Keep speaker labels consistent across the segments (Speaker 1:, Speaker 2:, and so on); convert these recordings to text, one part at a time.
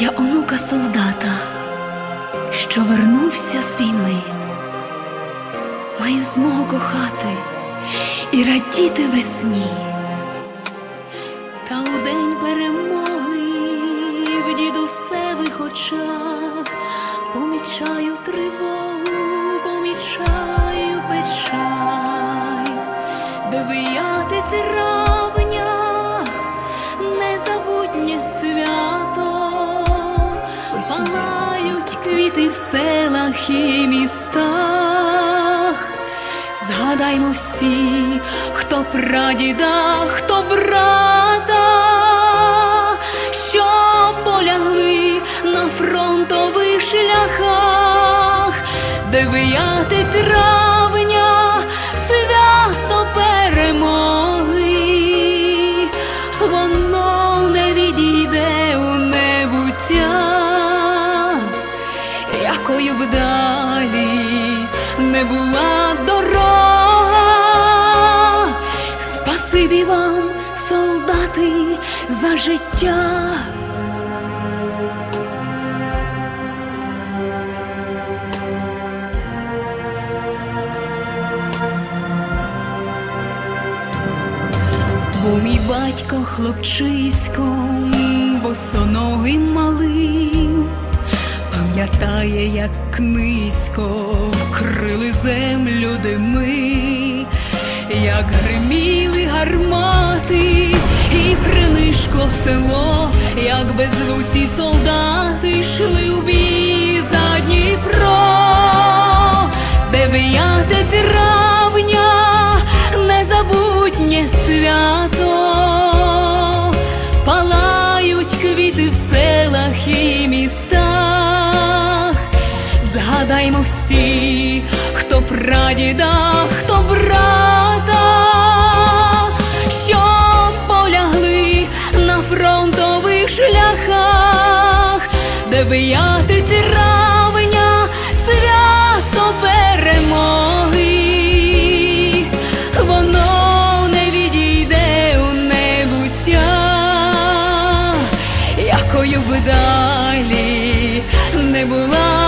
Speaker 1: Я онука солдата, що вернувся з війни. Маю змогу кохати і радіти весні. Та у день перемоги в дідусевих очах помічаю тривогу, помічаю печаль, дев'яте травня, квіти в селах і містах. Згадаймо всі, хто прадіда, хто брата, що полягли на фронтових шляхах, де вияти травня, не була дорога, спасибі вам, солдати, за життя. Бо мій батько хлопчиськом, босоногим малим, пам'ятає, як низько вкрили землю дими, як гриміли гармати, і прилишко село, як безвусі солдати прадіда, хто брата, що полягли на фронтових шляхах, дев'яте травня, свято перемоги, воно не відійде у небуття, якою б далі не була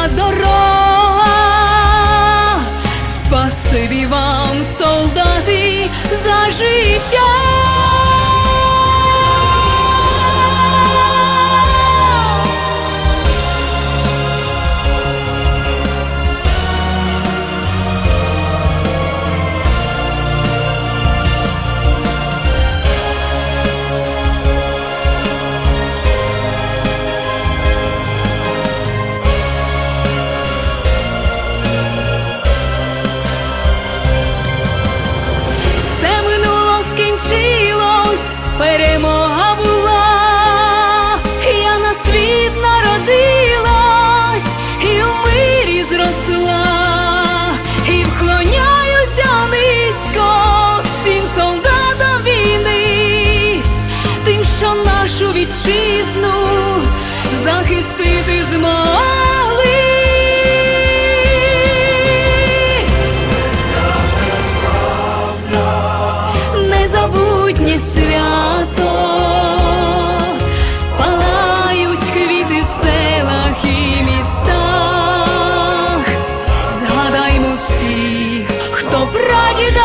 Speaker 1: перемога була, я на світ народилась, і у мирі зросла, і вклоняюся низько всім солдатам війни, тим, що нашу вітчизну захистити змогла. свят. всіх, хто прадіда.